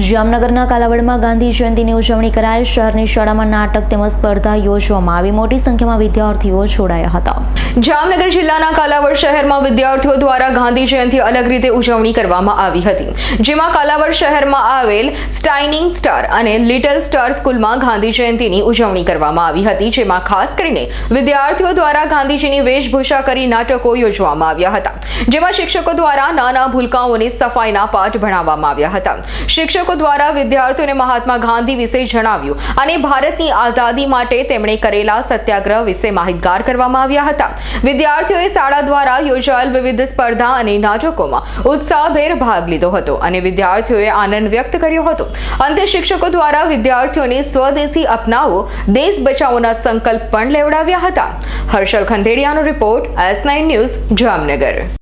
જામનગરના કાલાવડમાં ગાંધી જયંતિની ઉજવણી કરાઈ. શહેરની શાળામાં નાટક તેમજ સ્પર્ધા યોજવામાં આવી. મોટી સંખ્યામાં વિદ્યાર્થીઓ જોડાયા હતા. જામનગર જિલ્લાના કાલાવડ શહેરમાં વિદ્યાર્થીઓ દ્વારા ગાંધી જયંતિ અલગ રીતે ઉજવણી કરવામાં આવી હતી. જેમાં કાલાવડ શહેરમાં આવેલ સ્ટાઇનિંગ સ્ટાર અને લિટલ સ્ટાર સ્કૂલમાં ગાંધી જયંતિની ઉજવણી કરવામાં આવી હતી. જેમાં ખાસ કરીને વિદ્યાર્થીઓ દ્વારા ગાંધીજીની વેશભૂષા કરી નાટકો યોજવામાં આવ્યા હતા. જેમાં શિક્ષકો દ્વારા નાના ભૂલકાઓને સફાઈના પાઠ ભણાવવામાં આવ્યા હતા. શિક્ષકો દ્વારા વિદ્યાર્થીઓને મહાત્મા ગાંધી વિશે જણાવ્યું અને ભારતની આઝાદી માટે તેમણે કરેલા સત્યાગ્રહ વિશે માહિતગાર કરવામાં આવ્યા હતા. વિદ્યાર્થીઓએ શાળા દ્વારા યોજાયેલ વિવિધ સ્પર્ધા અને નાટકોમાં ઉત્સાહભેર ભાગ લીધો હતો અને વિદ્યાર્થીઓએ આનંદ વ્યક્ત કર્યો હતો. અંતે શિક્ષકો દ્વારા વિદ્યાર્થીઓને સ્વદેશી અપનાવો, દેશ બચાવોના સંકલ્પ પણ લેવડાવ્યા હતા. Harshal ખંધેડિયાનો report S nine news Jamnagar.